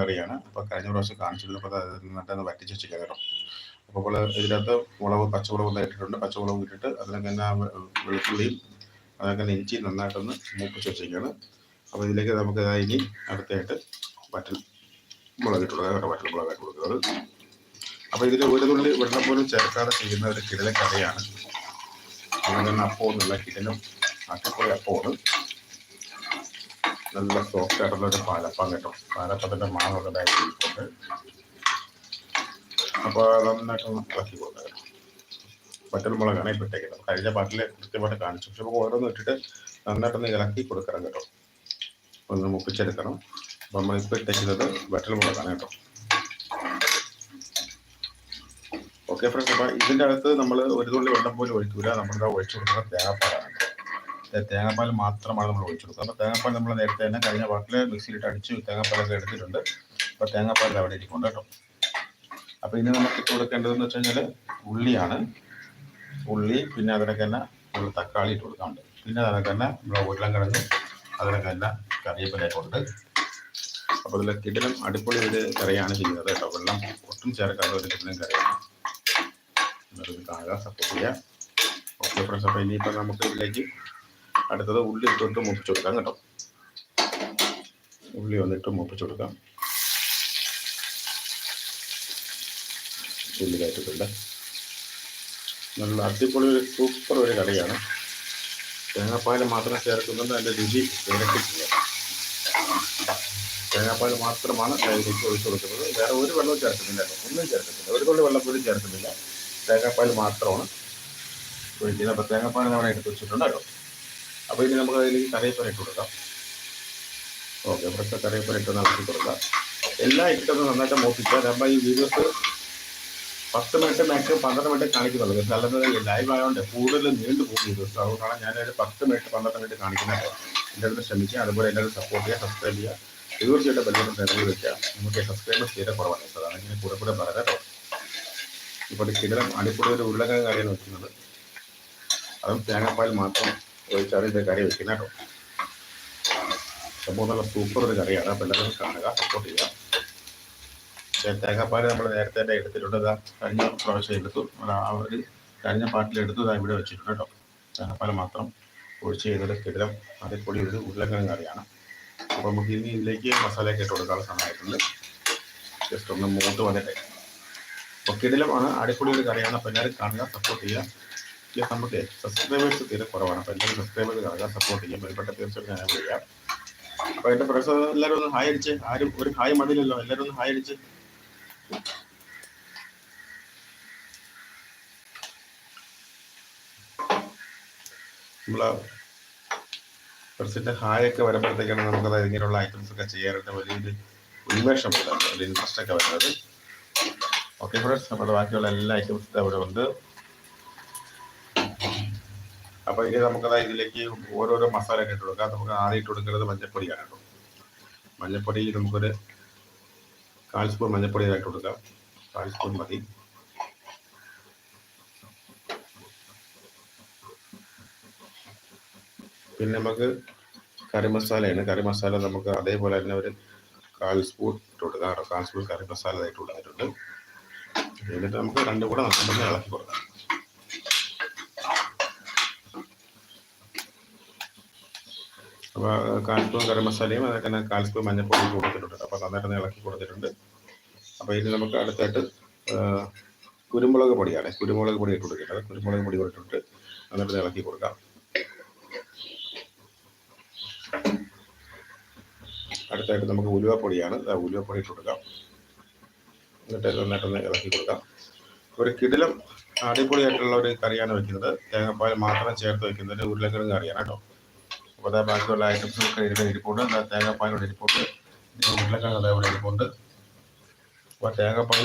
കറിയാണ് അപ്പോൾ കഴിഞ്ഞ പ്രാവശ്യം കാണിച്ചിട്ടുള്ളപ്പോൾ അത് നട്ടൊന്ന് വറ്റിച്ച് വെച്ചിരിക്കുക കേട്ടോ. അപ്പോൾ ഇതിനകത്ത് മുളക് പച്ചമുളക് ഇട്ടിട്ടുണ്ട്. പച്ചമുളക് ഇട്ടിട്ട് അതിനൊക്കെ തന്നെ വെളുത്തുള്ളിയും അതൊക്കെ തന്നെ ഇഞ്ചി നന്നായിട്ടൊന്ന് മൂപ്പിച്ച് വെച്ചിരിക്കുകയാണ് അപ്പോൾ ഇതിലേക്ക് നമുക്ക് ഇനി അടുത്തായിട്ട് വറ്റൽ മുളക് ഇട്ട് കേട്ടോ വറ്റൽ മുളകായിട്ട് കൊടുക്കുന്നത്. അപ്പോൾ ഇതിൽ ഒരു തുള്ളി വെള്ളം പോലും ചേർക്കാതെ ചെയ്യുന്ന ഒരു കിടല കറിയാണ് അങ്ങനെ തന്നെ അപ്പോൾ എന്നുള്ള കിടലും അട്ടപ്പൊളി അപ്പമാണ് നല്ല സോഫ്റ്റ് ആയിട്ടുള്ള ഒരു പാലപ്പം കേട്ടോ. പാലപ്പത്തിന്റെ മാവൊക്കെ ബാക്കി ഇരിപ്പുണ്ട്. അപ്പോൾ നന്നായിട്ട് ഒന്ന് ഇളക്കി കൊടുക്കുക പറ്റൽ മുളകാണ് ഇപ്പോൾ ഇട്ടേക്കുന്നത് കഴിഞ്ഞ പാട്ടിൽ കൃത്യമായിട്ട് കാണിച്ചു. പക്ഷെ നമുക്ക് ഓരോന്ന് ഇട്ടിട്ട് നന്നായിട്ടൊന്ന് ഇളക്കി കൊടുക്കണം കേട്ടോ. ഒന്ന് മുപ്പിച്ചെടുക്കണം. അപ്പം നമ്മളിപ്പോൾ ഇട്ടേക്കുന്നത് വറ്റൽ മുളകാണ് കേട്ടോ. ഓക്കെ ഫ്രണ്ട്സ് അപ്പൊ ഇതിന്റെ അകത്ത് നമ്മൾ ഒരു തുള്ളി വെള്ളം പോലും ഒഴിക്കൂല. നമ്മളിതാ ഒഴിച്ചു കൊടുക്കുന്ന തേങ്ങാപ്പാലാണ്. തേങ്ങാപ്പാൽ മാത്രമാണ് നമ്മൾ ഒഴിച്ചു കൊടുക്കുക അപ്പോൾ തേങ്ങാപ്പാൽ നമ്മൾ നേരത്തെ തന്നെ കഴിഞ്ഞ പാട്ടിൽ മിക്സിയിലിട്ട് അടിച്ച് തേങ്ങാപ്പാലൊക്കെ എടുത്തിട്ടുണ്ട്. അപ്പോൾ തേങ്ങാപ്പാൽ അവിടെ ഇരിക്കുന്നുണ്ട് കേട്ടോ. അപ്പോൾ ഇനി നമുക്ക് ഇട്ട് കൊടുക്കേണ്ടതെന്ന് വെച്ച് കഴിഞ്ഞാൽ ഉള്ളിയാണ്. ഉള്ളി പിന്നെ അതിനൊക്കെ തന്നെ നമ്മൾ തക്കാളി ഇട്ട് കൊടുക്കാറുണ്ട്. പിന്നെ അതിനൊക്കെ തന്നെ നമ്മൾ ഉരുളൻകിഴങ്ങ് അതിനൊക്കെ തന്നെ കറിവേപ്പിലയൊക്കെ ഉണ്ട് അപ്പോൾ ഇതിൽ കിടിലും അടിപൊളി ഒരു കറിയാണ് ചെയ്യുന്നത് കേട്ടോ. വെള്ളം ഒട്ടും ചേർക്കാതെ ഒരു കിടിലും കറിയാണ്. എന്നിട്ട് കാണുക സപ്പോർട്ട് ചെയ്യുക ഓക്കെ ഫ്രണ്ട്സ് അപ്പോൾ ഇനിയിപ്പോൾ നമുക്ക് ഇതിലേക്ക് അടുത്തത് ഉള്ളി ഇട്ടിട്ട് മുപ്പിച്ച് കൊടുക്കാം കേട്ടോ. ഉള്ളി വന്നിട്ട് മുപ്പിച്ച് കൊടുക്കാം. ഉള്ളി കയറ്റിട്ടുണ്ട് നല്ല അടിപൊളി ഒരു സൂപ്പർ ഒരു കറിയാണ്. തേങ്ങാപ്പാൽ മാത്രം ചേർക്കുന്നത് അതിന്റെ രുചി ഇരട്ടിക്കില്ല തേങ്ങാപ്പാൽ മാത്രമാണ് അതിലേക്ക് ഒഴിച്ചു കൊടുക്കുന്നത്. വേറെ ഒരു വെള്ളവും ചേർക്കുന്നില്ല. ഒന്നും ചേർക്കുന്നില്ല. ഒരു തുള്ളി വെള്ളം പോലും ചേർക്കുന്നില്ല. തേങ്ങാപ്പാൽ മാത്രമാണ് ഒഴിക്കുന്നത്. അപ്പോൾ തേങ്ങാപ്പാൽ നമ്മൾ എടുത്ത് വെച്ചിട്ടുണ്ട് കേട്ടോ. അപ്പോൾ ഇനി നമുക്ക് അതിലേക്ക് കറിവേപ്പില ഇട്ട് കൊടുക്കാം. ഓക്കെ ഫ്രഷ് കറിവേപ്പില ഇട്ട് നമുക്ക് കൊടുക്കാം. എല്ലാം ഇട്ടൊന്ന് നന്നായിട്ട് മോപ്പിക്കുക നമ്മൾ ഈ വീഡിയോസ് പത്ത് മിനിറ്റ് മാക്സിമം പന്ത്രണ്ട് മിനിറ്റ് കാണിക്കുന്നുള്ളൂ. നല്ലത് ലൈവ് ആയതുകൊണ്ട് കൂടുതൽ നീണ്ടു പോകും വീഡിയോസ് അതുകൊണ്ടാണ് ഞാനൊരു പത്ത് മിനിറ്റ് പന്ത്രണ്ട് മിനിറ്റ് കാണിക്കുന്നത്. അടുത്ത് ശ്രമിക്കുക അതുപോലെ എല്ലാവരും സപ്പോർട്ട് ചെയ്യുക സബ്സ്ക്രൈബ് ചെയ്യുക. തീർച്ചയായിട്ടും ബെല്ലൊന്നും തിരഞ്ഞു വെക്കുക. നമുക്ക് സബ്സ്ക്രൈബേഴ്സ് തീരെ കുറവാണ്. സാർ അതാണ് ഇങ്ങനെ കൂടെ കൂടെ പറയാം കേട്ടോ. ഇപ്പോൾ കിടലം അടിപൊളി ഒരു ഉരുളക്കിഴങ്ങ് കറിയാണ് വെക്കുന്നത്. അതും തേങ്ങാപ്പാൽ മാത്രം ഒഴിച്ചാണ് ഇത് കറി വെക്കുന്നത് കേട്ടോ സംഭവം നല്ല സൂപ്പർ ഒരു കറിയാണ്. അപ്പോൾ എല്ലാവരും കാണുക സപ്പോർട്ട് ചെയ്യുക. തേങ്ങാപ്പാൽ നമ്മൾ നേരത്തെ തന്നെ എടുത്തിട്ടുണ്ട്. കഴിഞ്ഞ പ്രാവശ്യം എടുത്തു. ഒരു കഴിഞ്ഞ പാട്ടിൽ എടുത്തു. ഇതാ ഇവിടെ വെച്ചിട്ടുണ്ട് കേട്ടോ. തേങ്ങാപ്പാൽ മാത്രം ഒഴിച്ച് ചെയ്തത് കിടലം അടിപൊളി ഒരു ഉരുളക്കിഴങ്ങ് കറിയാണ്. അപ്പോൾ നമുക്ക് ഇനി ഇതിലേക്ക് മസാലയൊക്കെ ഇട്ട് കൊടുക്കാനുള്ള സമയമായിട്ടുണ്ട്. ജസ്റ്റ് ഒന്ന് മൂത്ത് വന്നിട്ട്. അപ്പോൾ കിടിലമാണ് അടിപൊളി ഒരു കറിയാണ്. അപ്പോൾ എല്ലാവരും കാണുക സപ്പോർട്ട് ചെയ്യുക. നമുക്ക് സബ്സ്ക്രൈബേഴ്സ് തീരെ കുറവാണ്. അപ്പോൾ എല്ലാവരും സബ്സ്ക്രൈബേഴ്സ് കാണുക സപ്പോർട്ട് ചെയ്യുക ബന്ധപ്പെട്ട തീർച്ചയായിട്ടും ഞാൻ വിളിക്കാം. അപ്പോൾ എന്റെ പ്രൊഫസർ എല്ലാവരും ഒന്ന് ഹായ് അടിച്ച്. ആരും ഒരു ഹായ് മതിലല്ലോ. എല്ലാവരും ഒന്ന് ഹായ് അടിച്ച്. നമ്മളെ പ്രസിഡന്റ് ഹായ് ഒക്കെ വരുമ്പോഴത്തേക്കാണ് നമുക്കത് ഇങ്ങനെയുള്ള ഐറ്റംസ് ഒക്കെ ചെയ്യാനായിട്ട് വലിയൊരു ഉന്മേഷം ഇൻട്രസ്റ്റ് ഒക്കെ വരുന്നത്. ഓക്കെ ഫ്രണ്ട്സ് നമ്മുടെ ബാക്കിയുള്ള എല്ലാ ഐറ്റംസും അവിടെ ഉണ്ട്. അപ്പോൾ ഇനി നമുക്കത് ഇതിലേക്ക് ഓരോരോ മസാല ഇട്ട് കൊടുക്കാം. നമുക്ക് ആദ്യം ഇട്ട് കൊടുക്കുന്നത് മഞ്ഞപ്പൊടിയാണ് കേട്ടോ. മഞ്ഞപ്പൊടി നമുക്കൊരു കാൽ സ്പൂൺ മഞ്ഞപ്പൊടി ഇട്ട് കൊടുക്കാം. കാൽ സ്പൂൺ മതി. പിന്നെ നമുക്ക് കറി മസാലയാണ്. കറി മസാല നമുക്ക് അതേപോലെ തന്നെ ഒരു കാൽ സ്പൂൺ ഇട്ട് കൊടുക്കാം കാൽ സ്പൂൺ കറി മസാല ഇട്ട് കൊടുത്തിട്ടുണ്ട്. എന്നിട്ട് നമുക്ക് രണ്ടും കൂടെ നന്നായി ഇളക്കി കൊടുക്കാം. അപ്പോൾ കറി മസാലയും അതൊക്കെ തന്നെ കാൽ സ്പൂൺ മഞ്ഞൾപ്പൊടിയും കൊടുത്തിട്ടുണ്ട് അപ്പോൾ നന്നായിട്ട് ഇളക്കി കൊടുത്തിട്ടുണ്ട്. അപ്പോൾ ഇനി നമുക്ക് അടുത്തായിട്ട് കുരുമുളക് പൊടിയാണ്. കുരുമുളക് പൊടി ഇട്ട് കൊടുക്കേണ്ടത്. കുരുമുളക് പൊടി കൊടുത്തിട്ട് നന്നായിട്ട് ഇളക്കി കൊടുക്കാം. അടുത്തായിട്ട് നമുക്ക് ഉലുവ ഉലുവപ്പൊടിയാണ് ഉലുവ പൊടി ഇട്ട് കൊടുക്കാം. എന്നിട്ട് നന്നായിട്ടൊന്ന് ഇളക്കി കൊടുക്കാം. ഒരു കിടിലം അടിപൊളിയായിട്ടുള്ള ഒരു കറിയാണ് വെക്കുന്നത്. തേങ്ങാപ്പാൽ മാത്രം ചേർത്ത് വെക്കുന്നത് ഉരുളക്കിഴങ്ങ് കറിയാണ് കേട്ടോ. അപ്പോൾ അതാ ബാക്കിയുള്ള ഐറ്റംസ് ഒക്കെ ഇരുന്ന് ഇരിപ്പുണ്ട്. എന്താ തേങ്ങാപ്പാലിനോട് ഇരിപ്പുണ്ട്. ഉരുളക്കിഴങ്ങ് അതേപോലെ ഇരിപ്പുണ്ട്. അപ്പോൾ തേങ്ങാപ്പാൽ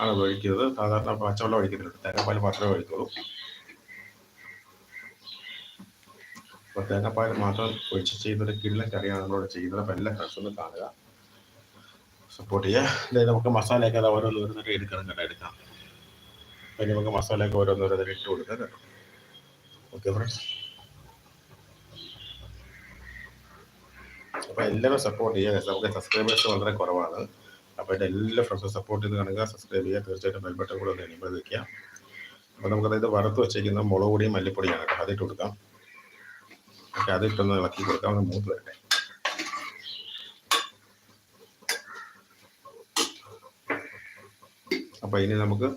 ആണ് ഒഴിക്കുന്നത് സാധാരണ പച്ചവെള്ളം ഒഴിക്കുന്നുണ്ട് തേങ്ങാപ്പാൽ മാത്രമേ ഒഴിക്കുള്ളൂ. അപ്പോൾ തേങ്ങാപ്പാൽ മാത്രം ഒഴിച്ച് ചെയ്യുന്നൊരു കിള്ളൻ കറിയാണ് നമ്മളിവിടെ ചെയ്യുന്നത്. അപ്പോൾ എല്ലാ ഫ്രണ്ട്സ് കാണുക. സപ്പോർട്ട് ചെയ്യുക. അതായത് നമുക്ക് മസാലയൊക്കെ അത് ഓരോന്ന് ഓരോന്നിട്ട് എടുക്കണം കേട്ടോ എടുക്കാം. അതിന് നമുക്ക് മസാലയൊക്കെ ഓരോന്ന് ഓരോന്നിട്ട് ഇട്ട് കൊടുക്കാം കേട്ടോ ഓക്കെ ഫ്രണ്ട്സ് അപ്പോൾ എല്ലാവരും സപ്പോർട്ട് ചെയ്യുക നമുക്ക് സബ്സ്ക്രൈബേഴ്സ് വളരെ കുറവാണ്. അപ്പോൾ എന്റെ എല്ലാ ഫ്രണ്ട്സും സപ്പോർട്ട് ചെയ്ത് കാണുക സബ്സ്ക്രൈബ് ചെയ്യുക. തീർച്ചയായിട്ടും ബെൽബട്ടൺ കൂടെ ഒന്ന് എനേബിൾ അപ്പോൾ നമുക്കത് വറുത്ത് വെച്ചേക്കുന്ന മുളക് പൊടിയും മല്ലിപ്പൊടിയാണ് കേട്ടോ. അതിട്ട് കൊടുക്കാം. ഓക്കെ അതിട്ടൊന്ന് ഇളക്കി കൊടുക്കാം. ഒന്ന് മൂത്ത് വരട്ടെ. അപ്പോൾ ഇനി നമുക്ക്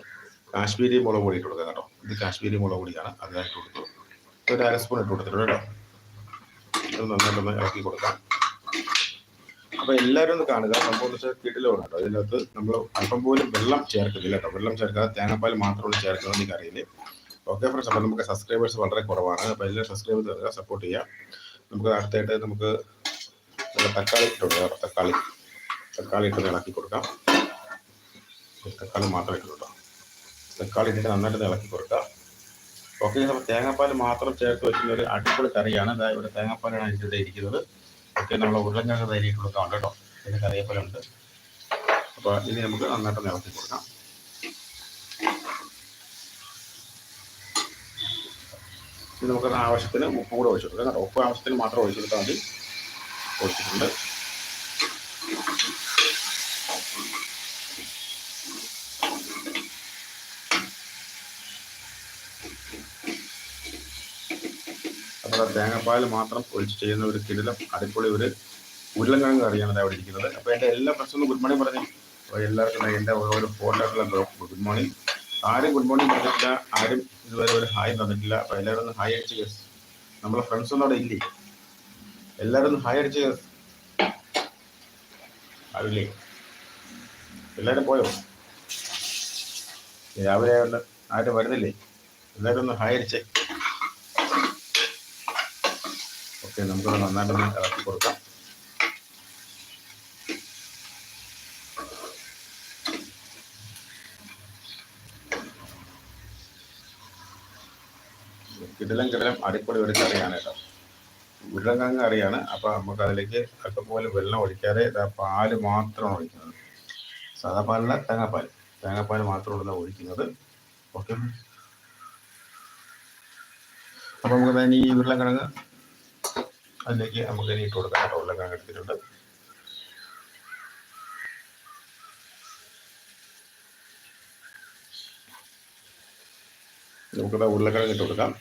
കാശ്മീരി മുളക് പൊടി ഇട്ട് കൊടുക്കാം കേട്ടോ. ഇത് കാശ്മീരി മുളക് പൊടിയാണ്. അതിനായിട്ട് കൊടുത്തു. ഒരു അര സ്പൂൺ ഇട്ട് കൊടുത്തിട്ടുണ്ട് കേട്ടോ. ഇത് നന്നായിട്ടൊന്ന് ഇളക്കി കൊടുക്കാം. അപ്പോൾ എല്ലാവരും ഒന്ന് കാണുക. സംഭവം വെച്ചാൽ കേട്ടോ. ഇതിനകത്ത് നമ്മൾ അല്പം പോലും വെള്ളം ചേർക്കുന്നില്ല കേട്ടോ. വെള്ളം ചേർക്കാതെ തേങ്ങാപ്പാൽ മാത്രമാണ് ചേർക്കുന്നത് എനിക്ക് അറിയില്ല. ഓക്കെ ഫ്രണ്ട്സ് അപ്പൊ നമുക്ക് സബ്സ്ക്രൈബേഴ്സ് വളരെ കുറവാണ്. അപ്പോൾ എല്ലാവരും സബ്സ്ക്രൈബ് ചെയ്യുക സപ്പോർട്ട് ചെയ്യാം നമുക്ക് അടുത്തായിട്ട് നമുക്ക് തക്കാളി ഇട്ടുണ്ട് തക്കാളി. തക്കാളി ഇട്ട് ഇളക്കി കൊടുക്കാം. തക്കാളി മാത്രം ഇട്ട് കൊടുക്കാം. തക്കാളി ഇട്ടിട്ട് നന്നായിട്ട് ഇളക്കി കൊടുക്കാം. ഓക്കെ അപ്പോൾ തേങ്ങാപ്പാൽ മാത്രം ചേർത്ത് വെച്ചിട്ടുള്ള ഒരു അടിപൊളി കറിയാണ്. അതായത് ഇവിടെ തേങ്ങാപ്പാലാണ് ഇതിന്റെ ഇരിക്കുന്നത്. ഓക്കെ നമ്മൾ ഉരുളക്കിഴങ്ങ് തൈരിട്ട് കൊടുക്കാം കേട്ടോ പിന്നെ കറിവേപ്പിലുണ്ട് അപ്പോൾ ഇനി നമുക്ക് നന്നായിട്ട് നിറത്തി കൊടുക്കാം. നമുക്ക് ആവശ്യത്തിന് ഉപ്പ് കൂടെ ഒഴിച്ചു കൊടുക്കാം. ഉപ്പ് ആവശ്യത്തിന് മാത്രം ഒഴിച്ചു കൊടുത്താൽ മതി. ഒഴിച്ചിട്ടുണ്ട്. ആ തേങ്ങാപ്പാൽ മാത്രം ഒഴിച്ച് ചെയ്യുന്ന ഒരു കിടിലം അടിപൊളി ഒരു ഉരുളങ്കിഴങ്ങ് കറിയാണ് അവിടെ ഇരിക്കുന്നത്. അപ്പോൾ എന്റെ എല്ലാ ഫ്രണ്ട്സും ഗുഡ് മോർണിംഗ് പറഞ്ഞു. അപ്പോൾ എല്ലാവർക്കും എന്റെ ഓരോ ഫോട്ടോക്കുള്ള ഗുഡ് മോർണിംഗ് ആരും ഗുഡ് മോർണിംഗ് പറഞ്ഞിട്ടില്ല ആരും ഇതുവരെ ഒരു ഹായ് തന്നിട്ടില്ല. അപ്പോൾ എല്ലാവരും ഒന്ന് ഹായ് അടിച്ച് കേസ് നമ്മളെ ഫ്രണ്ട്സ് ഒന്നും അവിടെ ഇല്ലേ? എല്ലാവരും ഒന്ന് ഹായ് അടിച്ച് കേസ് ആവില്ലേ എല്ലാവരും പോയോ? രാവിലെ ആരും വരുന്നില്ലേ? എല്ലാവരും ഒന്ന് ഹായ് അടിച്ചേ. നമുക്കത് നന്നായിട്ടൊന്ന് ഇളക്കി കൊടുക്കാം. കിടലം കിടലം അടിപൊളി ഒരു കറിയാണ് കേട്ടോ. ഉരുളക്കിഴങ്ങ് കറിയാണ്. അപ്പോൾ നമുക്ക് അതിലേക്ക് അതുപോലെ പോലെ വെള്ളം ഒഴിക്കാതെ പാൽ മാത്രമാണ് ഒഴിക്കുന്നത്. സാധാ പാലല്ല തേങ്ങാപ്പാൽ തേങ്ങാപ്പാൽ മാത്രമാണ് ഒഴിക്കുന്നത്. ഓക്കെ. അപ്പോൾ നമുക്ക് ഈ ഉരുളക്കിഴങ്ങ് അതിലേക്ക് നമുക്ക് ഇനി ഇട്ട് കൊടുക്കാം കേട്ടോ. ഉരുളക്കിഴങ്ങ് എടുത്തിട്ടുണ്ട് നമുക്കിത് ഉരുളക്കിഴങ്ങ് ഇട്ട് കൊടുക്കാം.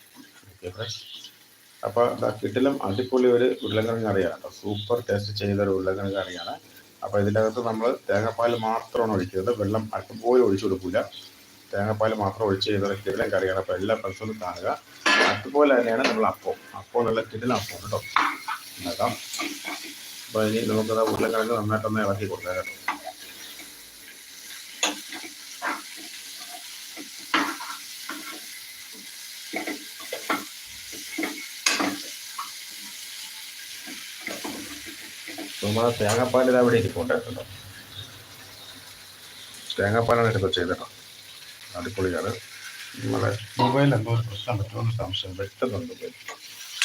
ഓക്കെ. ഫ്രണ്ട്സ് കിട്ടിലും അടിപൊളി ഒരു ഉരുളക്കിഴങ്ങ് കറിയാണ് സൂപ്പർ ടേസ്റ്റ് ചെയ്ത ഒരു ഉരുളക്കിഴങ്ങ് കറിയാണ്. അപ്പോൾ ഇതിന്റെ അകത്ത് നമ്മൾ തേങ്ങാപ്പാൽ മാത്രമാണ് ഒഴിക്കുന്നത്. വെള്ളം അല്പം പോലും ഒഴിച്ചു കൊടുക്കില്ല തേങ്ങാപ്പാൽ മാത്രം ഒഴിച്ച് ചെയ്ത ഒരു കിടിലം കറിയാണ്. അപ്പോൾ എല്ലാ ഫ്രണ്ട്സും കാണുക. അതുപോലെ തന്നെയാണ് നമ്മൾ അപ്പം അപ്പം നല്ല കിടിലം അപ്പം കേട്ടോ. ഉണ്ടാക്കാം. അപ്പോൾ ഇനി നമുക്കത് ഉരുളക്കിഴങ്ങ് നന്നായിട്ടൊന്ന് ഇളക്കി കൊടുക്കാം കേട്ടോ. നമ്മളെ തേങ്ങാപ്പാൽ ഇത് അവിടെ ഇരിപ്പുണ്ട് കേട്ടോ. തേങ്ങാപ്പാലാണ് എടുത്ത് ചെയ്തിട്ടോ അടിപൊളിയാണ്. നമ്മളെ മൊബൈൽ എന്തോ പ്രശ്നം പറ്റുമെന്ന് സംശയം. വ്യക്തമുണ്ട്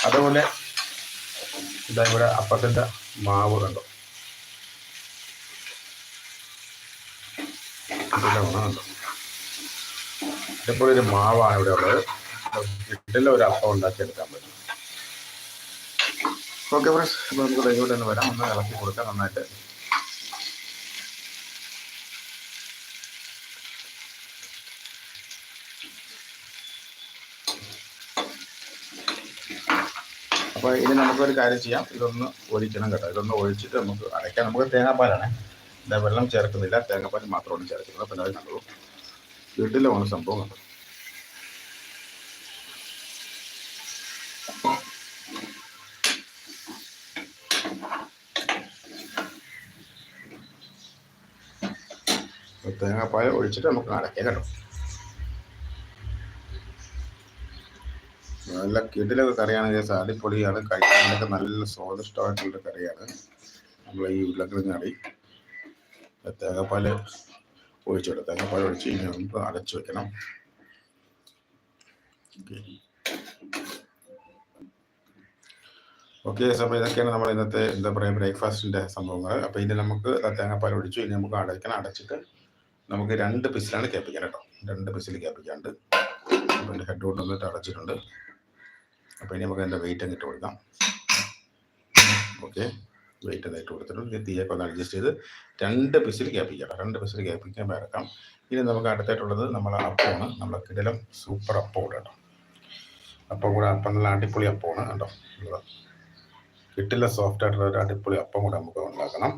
അതുപോലെ ഇതാ ഇവിടെ അപ്പത്തിന്റെ മാവ് കണ്ടോ? ഇതിന്റെ കണ്ടോ? മാവാണ് ഇവിടെ ഉള്ളത്. വീട്ടിലെ ഒരു അപ്പം ഉണ്ടാക്കിയെടുക്കാൻ പറ്റും. ഓക്കെ ഫ്രണ്ട്സ് അപ്പോൾ നമുക്ക് ദൈവം തന്നെ വരാം. ഒന്ന് ഇളക്കി കൊടുക്കാം നന്നായിട്ട് അപ്പോൾ ഇനി നമുക്കൊരു കാര്യം ചെയ്യാം. ഇതൊന്ന് ഒഴിക്കണം കേട്ടോ. ഇതൊന്ന് ഒഴിച്ചിട്ട് നമുക്ക് അടയ്ക്കാം നമുക്ക് തേങ്ങാപ്പാലാണ്. ഇതാ വെള്ളം ചേർക്കുന്നില്ല. തേങ്ങാപ്പാൽ മാത്രമാണ് ചേർക്കുന്നത്. അപ്പം അത് കണ്ടു വീട്ടിലുമാണ് സംഭവം കണ്ടു? തേങ്ങാപ്പാൽ ഒഴിച്ചിട്ട് നമുക്ക് അടയ്ക്കാം കേട്ടോ. നല്ല കിടിലൊക്കെ കറിയാണ് കേസ് അടിപൊളിയാണ്. കഴിക്കാനൊക്കെ നല്ല സ്വാദിഷ്ടമായിട്ടുള്ള കറിയാണ്. നമ്മൾ ഈ ഉരുളക്കിഴങ്ങ് കറി. തേങ്ങാപ്പാൽ ഒഴിച്ചിടും തേങ്ങാപ്പാൽ ഒഴിച്ച് കഴിഞ്ഞാൽ നമുക്ക് അടച്ചു വെക്കണം. ഓക്കെ. അപ്പോൾ ഇതൊക്കെയാണ് നമ്മൾ ഇന്നത്തെ എന്താ പറയുക ബ്രേക്ക്ഫാസ്റ്റിന്റെ സംഭവങ്ങൾ. അപ്പോൾ ഇനി നമുക്ക് തേങ്ങാപ്പാൽ ഒഴിച്ചു ഇനി നമുക്ക് അടയ്ക്കണം. അടച്ചിട്ട് നമുക്ക് രണ്ട് പിസിലാണ് കേൾപ്പിക്കാൻ കേട്ടോ. രണ്ട് പിസിൽ കേൾപ്പിക്കാണ്ട്. എന്റെ ഹെഡ് കൊണ്ട് വന്നിട്ട് അടച്ചിട്ടുണ്ട്. അപ്പോൾ ഇനി നമുക്ക് അതിന്റെ വെയിറ്റ് ഇട്ട് കൊടുക്കാം. ഓക്കെ വെയിറ്റ് അതായിട്ട് കൊടുത്തിട്ടുണ്ട് ഇനി തീയൊക്കെ ഒന്ന് അഡ്ജസ്റ്റ് ചെയ്ത് രണ്ട് പിസിൽ ഗ്യാപ്പിക്കാം രണ്ട് പിസിൽ ഗ്യാപ്പിക്കാൻ ഇറക്കാം ഇനി നമുക്ക് അടുത്തായിട്ടുള്ളത് നമ്മളെ അപ്പമാണ് നമ്മളെ കിടലം സൂപ്പർ അപ്പം കൂടെ കേട്ടോ. അപ്പം കൂടെ അപ്പം നല്ല അടിപൊളി അപ്പമാണ് കേട്ടോ. കിട്ടില്ല സോഫ്റ്റ് ആയിട്ടുള്ള ഒരു അടിപൊളി അപ്പം കൂടെ നമുക്ക് ഉണ്ടാക്കണം.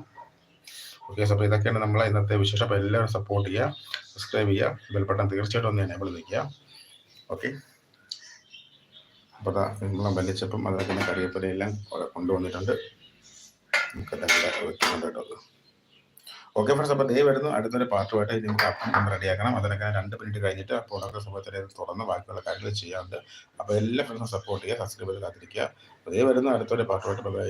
ഓക്കെ അപ്പോൾ ഇതൊക്കെയാണ് നമ്മളെ ഇന്നത്തെ വിശേഷം. അപ്പോൾ എല്ലാവരും സപ്പോർട്ട് ചെയ്യുക സബ്സ്ക്രൈബ് ചെയ്യുക ബെൽബട്ടൺ തീർച്ചയായിട്ടും ഒന്ന് എനേബിൾ നിൽക്കുക ഓക്കെ അപ്പോൾ നിങ്ങളും വലിച്ചപ്പം അതുപോലെ തന്നെ കറിവേപ്പിലയെല്ലാം അവിടെ കൊണ്ടുവന്നിട്ടുണ്ട്. നമുക്കെല്ലാം കൂടെ വെക്കുന്നുണ്ട് കേട്ടോ. ഓക്കെ ഫ്രണ്ട്സ് അപ്പോൾ ദേ വരുന്നു. അടുത്തൊരു പാട്ടുമായിട്ട് ഇനി നമുക്ക് അപ്പം ഒന്ന് റെഡിയാക്കണം. അതിനൊക്കെ രണ്ട് മിനിറ്റ് കഴിഞ്ഞിട്ട് അപ്പോൾ ഉണക്ക സമയത്തിൽ തുറന്ന് ബാക്കിയുള്ള കാര്യങ്ങൾ ചെയ്യാറുണ്ട്. അപ്പോൾ എല്ലാ ഫ്രണ്ട്സും സപ്പോർട്ട് ചെയ്യുക സബ്സ്ക്രൈബ് ചെയ്ത് കാത്തിരിക്കുക. അപ്പോൾ വരുന്നു. അടുത്തൊരു പാട്ടുമായിട്ട്. ബൈ